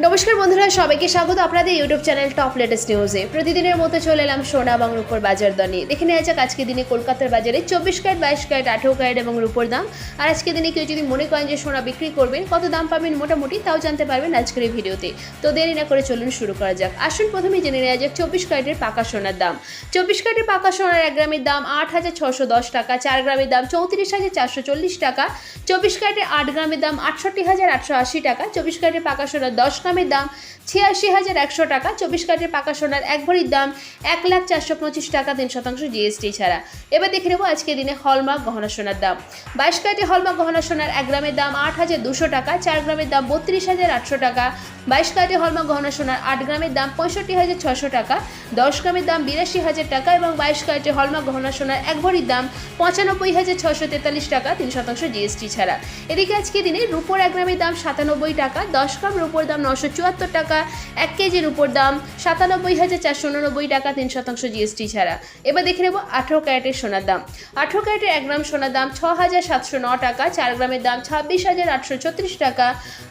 নমস্কার বন্ধুরা, সবাইকে স্বাগত আপনাদের ইউটিউব চ্যানেল টপ লেটেস্ট নিউজে প্রতিদিনের মতো চলে এলাম সোনা এবং রূপোর বাজার দর নিয়ে। দেখে নেওয়া যাক আজকে দিনে কলকাতার বাজারে চব্বিশ ক্যারেট, বাইশ ক্যারেট, আঠেরো ক্যারেট এবং রূপোর দাম। আর আজকে দিনে কেউ যদি মনে করেন যে সোনা বিক্রি করবেন, কত দাম পাবেন মোটামুটি তাও জানতে পারবেন আজকের এই ভিডিওতে। তো দেরি না করে চলুন শুরু করা যাক। আসুন প্রথমে জেনে নেওয়া যাক চব্বিশ ক্যারেটের পাকা সোনার দাম। চব্বিশ ক্যারেটের পাকা সোনার এক গ্রামের দাম আট হাজার ছশো দশ টাকা, চার গ্রামের দাম চৌত্রিশ হাজার চারশো চল্লিশ টাকা, চব্বিশ ক্যারেটের আট গ্রামের দাম আটষট্টি হাজার আটশো আশি টাকা, চব্বিশ ক্যারেটের পাকা সোনার দশ গ্রামের দাম ছিয়াশি হাজার একশো টাকা। চব্বিশ ক্যারেটের পাকা সোনার এক ভরির দাম এক লাখ চারশো পঁচিশ টাকা, তিন শতাংশ জিএসটি ছাড়া। এবার দেখে নেব আজকের দিনে হলমার্ক গহনা সোনার দাম। বাইশ ক্যারেটে হলমার্ক গহনা সোনার এক গ্রামের দাম আট হাজার দুশো টাকা, চার গ্রামের দাম বত্রিশ হাজার আটশো টাকা। বাইশ ক্যারেটে হলমার্ক গহনা সোনার আট গ্রামের দাম পঁয়ষট্টি হাজার ছশো টাকা, দশ গ্রামের দাম বিরাশি হাজার টাকা এবং বাইশ ক্যারেটে হলমার্ক গহনা সোনার এক ভরির দাম পঁচানব্বই হাজার ছশো তেতাল্লিশ টাকা, তিন শতাংশ জিএসটি ছাড়া। এদিকে আজকে দিনে রুপোর এক গ্রামের দাম সাতানব্বই টাকা, দশ গ্রাম রুপোর দাম নশো চুয়াত্তর টাকা, এক কেজির উপর দাম সাতানব্বই হাজার চারশো উননব্বই টাকা, তিন শতাংশ জিএসটি ছাড়া। এবার দেখে নেব আঠেরো ক্যারেটের সোনার দাম। আঠেরো ক্যারেটের এক গ্রাম সোনার দাম ছ হাজার সাতশো ন টাকা, চার গ্রামের দাম ছাব্বিশ হাজার আটশো ছত্রিশ টাকা,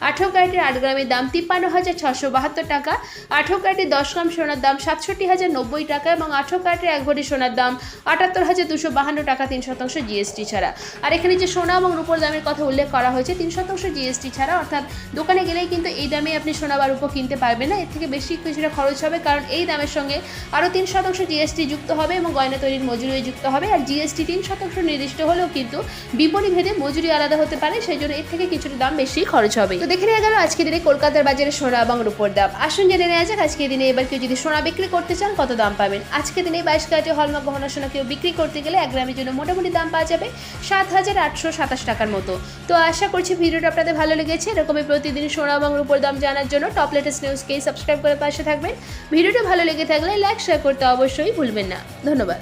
আঠেরো ক্যারেটের আট গ্রামের দাম তিপ্পান্ন হাজার ছশো বাহাত্তর টাকা, আঠেরো ক্যারেটের দশ গ্রাম সোনার দাম সাতষট্টি হাজার নব্বই টাকা এবং আঠেরো ক্যারেটের এক ভরি সোনার দাম আটাত্তর হাজার দুশো বাহান্ন টাকা, তিন শতাংশ জিএসটি ছাড়া। আর এখানে যে সোনা এবং রূপোর দামের কথা উল্লেখ করা হয়েছে, তিন শতাংশ জিএসটি ছাড়া, অর্থাৎ দোকানে গেলেই কিন্তু এই দামে আপনি সোনা বা রূপো কিনতে পারবেন না। এর থেকে বেশি কিছুটা খরচ হবে কারণ এই দামের সঙ্গে আরও তিন শতাংশ জিএসটি যুক্ত হবে এবং গয়না তৈরির মজুরিও যুক্ত হবে। আর জিএসটি তিন শতাংশ নির্দিষ্ট হলেও কিন্তু বিপণী ভেদে মজুরি আলাদা হতে পারে সেই জন্য এর থেকে কিছুটা দাম বেশি খরচ হবে। তো দেখে নেওয়া গেল আজকে দিনে কলকাতার বাজারে সোনা এবং রূপোর দাম। আসুন জেনে নেওয়া যাক আজকে দিনে এবার কেউ যদি সোনা বিক্রি করতে চান, কত দাম পাবেন? আজকে দিনে বাইশ ক্যারেটে হলমার্ক গহনা সোনা কেউ বিক্রি করতে গেলে এক গ্রামের জন্য মোটামুটি দাম পাওয়া যাবে সাত হাজার আটশো সাতাশ টাকার মতো। তো আশা করছি ভিডিওটা আপনাদের ভালো লেগেছে। এরকমই প্রতিদিন সোনা এবং রূপোর দাম জানার জন্য টপ লেটেস্ট নিউজকেই সাবস্ক্রাইব করে পাশে থাকবেন। ভিডিওটা ভালো লেগে থাকলে লাইক শেয়ার করতে অবশ্যই ভুলবেন না। ধন্যবাদ।